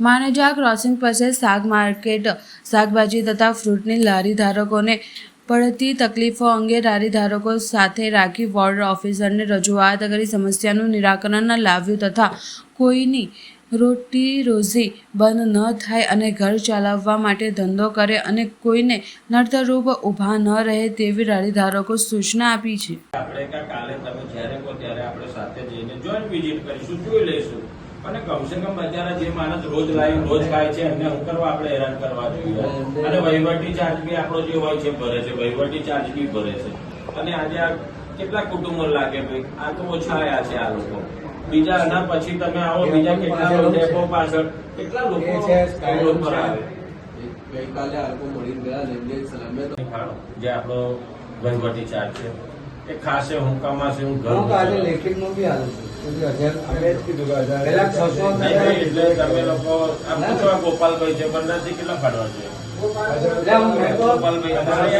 માનેજા crossing પાસે શાક market, શાકભાજી તથા ફ્રૂટની લારી ધારકોને પડતી તકલીફો અંગે લારી ધારકો સાથે રાખી વોર્ડ ઓફિસરને રજૂઆત કરી સમસ્યાનું નિરાકરણ લાવ્યું તથા કોઈની રોટી રોજી બંધ ન થાય અને ઘર ચલાવવા માટે ધંધો કરે અને કોઈને નડતરૂપ ઊભા ન રહે તેવી લારી ધારકો સૂચના આપી છે. આપણે કાલે તમે જ્યારે ત્યારે આપણે સાથે જઈને જોઈન્ટ વિઝિટ કરીશું, જોઈ લઈશું. અને કમસે કમ બચારા જે માણસ રોજ લાવી રોજ ખાય છે એમને હું કરવા આપણે હેરાન કરવા જોઈએ. અને વહીવટી ચાર્જ બી આપણો જે હોય છે ભરે છે. વહીવટી ચાર્જ બી ભરે છે. અને આજે આ કેટલા કુટુંબો લાગે ભાઈ? આ તો ઓછા છે આ લોકો. બીજા આના પછી તમે આવો બીજા કેટલા ડેપો પાછળ કેટલા લોકો પર આવે? ગઈકાલે આ લોકો મળી ગયા લેંગે સલામે તો જે આપણો વહીવટી ચાર્જ છે. એ ખાસે હું કમાશે હું ઘર હું કાલે લેખિતમાં બી આલું છું. ગોપાલભાઈ છે બંનેથી કેટલા તો ગોપાલભાઈ તમારે